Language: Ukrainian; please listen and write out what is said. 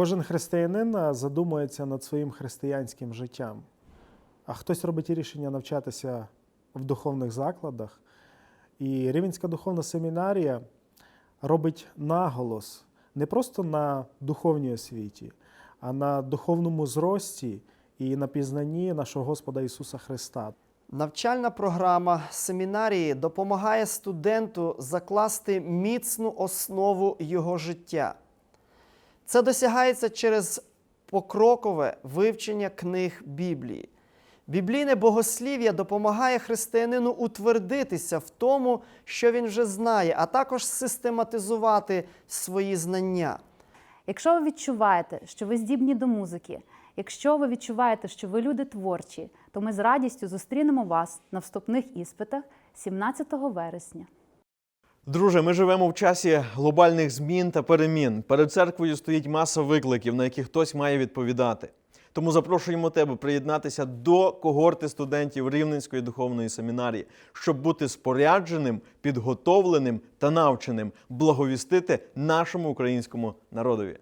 Кожен християнин задумується над своїм християнським життям, а хтось робить рішення навчатися в духовних закладах. І Рівенська духовна семінарія робить наголос не просто на духовній освіті, а на духовному зрості і на пізнанні нашого Господа Ісуса Христа. Навчальна програма семінарії допомагає студенту закласти міцну основу його життя. Це досягається через покрокове вивчення книг Біблії. Біблійне богослів'я допомагає християнину утвердитися в тому, що він вже знає, а також систематизувати свої знання. Якщо ви відчуваєте, що ви здібні до музики, якщо ви відчуваєте, що ви люди творчі, то ми з радістю зустрінемо вас на вступних іспитах 17 вересня. Друже, ми живемо в часі глобальних змін та перемін. Перед церквою стоїть маса викликів, на які хтось має відповідати. Тому запрошуємо тебе приєднатися до когорти студентів Рівненської духовної семінарії, щоб бути спорядженим, підготовленим та навченим благовістити нашому українському народові.